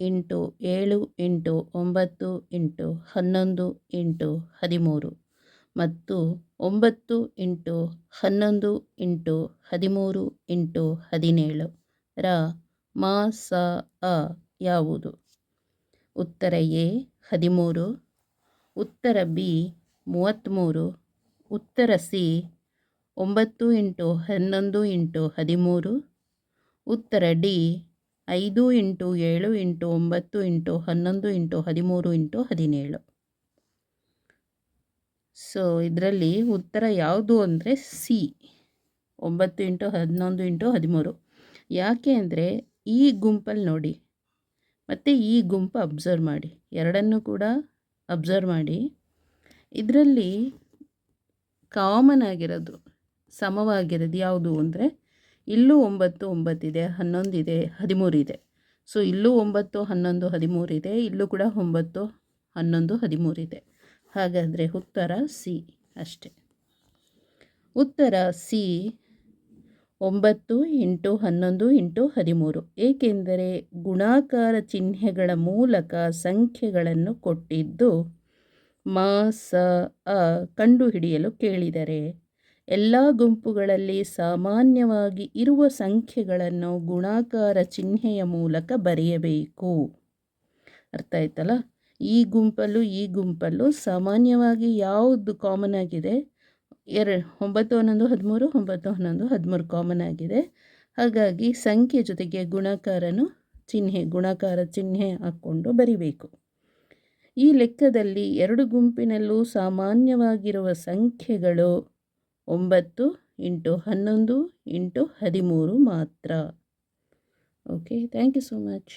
Into ಏಳು into ಒಂಬತ್ತು into ಹನ್ನೊಂದು ಇಂಟು ಹದಿಮೂರು ಮತ್ತು ಒಂಬತ್ತು ಇಂಟು ಹನ್ನೊಂದು ಇಂಟು ಹದಿಮೂರು ಇಂಟು ಹದಿನೇಳು ರ ಮಾ, ಸ, ಅ ಯಾವುದು? ಉತ್ತರ ಎ, ಹದಿಮೂರು ಉತ್ತರ ಬಿ ಮೂವತ್ತ್ಮೂರು ಉತ್ತರ ಸಿ, ಒಂಬತ್ತು ಇಂಟು ಹನ್ನೊಂದು ಇಂಟು ಹದಿಮೂರು ಉತ್ತರ ಡಿ ಐದು ಇಂಟು ಏಳು ಇಂಟು ಒಂಬತ್ತು ಇಂಟು ಹನ್ನೊಂದು ಇಂಟು ಹದಿಮೂರು ಇಂಟು ಹದಿನೇಳು. ಸೊ ಇದರಲ್ಲಿ ಉತ್ತರ ಯಾವುದು ಅಂದರೆ ಸಿ ಒಂಬತ್ತು ಇಂಟು ಹನ್ನೊಂದು ಇಂಟು ಹದಿಮೂರು. ಯಾಕೆ ಅಂದರೆ ಈ ಗುಂಪಲ್ಲಿ ನೋಡಿ. ಮತ್ತು ಈ ಗುಂಪು ಅಬ್ಸರ್ವ್ ಮಾಡಿ. ಎರಡನ್ನು ಕೂಡ ಅಬ್ಸರ್ವ್ ಮಾಡಿ. ಇದರಲ್ಲಿ ಕಾಮನ್ ಆಗಿರೋದು, ಸಮವಾಗಿರೋದು ಯಾವುದು ಅಂದರೆ ಇಲ್ಲೂ ಒಂಬತ್ತು ಒಂಬತ್ತಿದೆ ಹನ್ನೊಂದಿದೆ ಹದಿಮೂರಿದೆ ಸೊ ಇಲ್ಲೂ ಒಂಬತ್ತು, ಹನ್ನೊಂದು ಹದಿಮೂರಿದೆ ಇಲ್ಲೂ ಕೂಡ ಒಂಬತ್ತು, ಹನ್ನೊಂದು ಹದಿಮೂರಿದೆ ಹಾಗಾದರೆ ಉತ್ತರ ಸಿ ಅಷ್ಟೆ. ಉತ್ತರ ಸಿ ಒಂಬತ್ತು ಇಂಟು ಹನ್ನೊಂದು ಇಂಟು ಹದಿಮೂರು. ಏಕೆಂದರೆ ಗುಣಾಕಾರ ಚಿಹ್ನೆಗಳ ಮೂಲಕ ಸಂಖ್ಯೆಗಳನ್ನು ಕೊಟ್ಟಿದ್ದು ಮಾಸ ಅ ಕಂಡುಹಿಡಿಯಲು ಕೇಳಿದರೆ ಎಲ್ಲ ಗುಂಪುಗಳಲ್ಲಿ ಸಾಮಾನ್ಯವಾಗಿ ಇರುವ ಸಂಖ್ಯೆಗಳನ್ನು ಗುಣಾಕಾರ ಚಿಹ್ನೆಯ ಮೂಲಕ ಬರೆಯಬೇಕು. ಅರ್ಥ ಆಯ್ತಲ್ಲ? ಈ ಗುಂಪಲ್ಲೂ ಈ ಗುಂಪಲ್ಲೂ ಸಾಮಾನ್ಯವಾಗಿ ಯಾವುದು ಕಾಮನ್ ಆಗಿದೆ? ಎರ, ಒಂಬತ್ತು, ಹನ್ನೊಂದು, ಹದಿಮೂರು, ಒಂಬತ್ತು, ಹನ್ನೊಂದು, ಹದಿಮೂರು ಕಾಮನ್ ಆಗಿದೆ. ಹಾಗಾಗಿ ಸಂಖ್ಯೆ ಜೊತೆಗೆ ಗುಣಾಕಾರನು ಚಿಹ್ನೆ, ಗುಣಾಕಾರ ಚಿಹ್ನೆ ಹಾಕ್ಕೊಂಡು ಬರಿಬೇಕು. ಈ ಲೆಕ್ಕದಲ್ಲಿ ಎರಡು ಗುಂಪಿನಲ್ಲೂ ಸಾಮಾನ್ಯವಾಗಿರುವ ಸಂಖ್ಯೆಗಳು ಒಂಬತ್ತು ಇಂಟು ಹನ್ನೊಂದು ಇಂಟು ಹದಿಮೂರು ಮಾತ್ರ. Okay thank you so much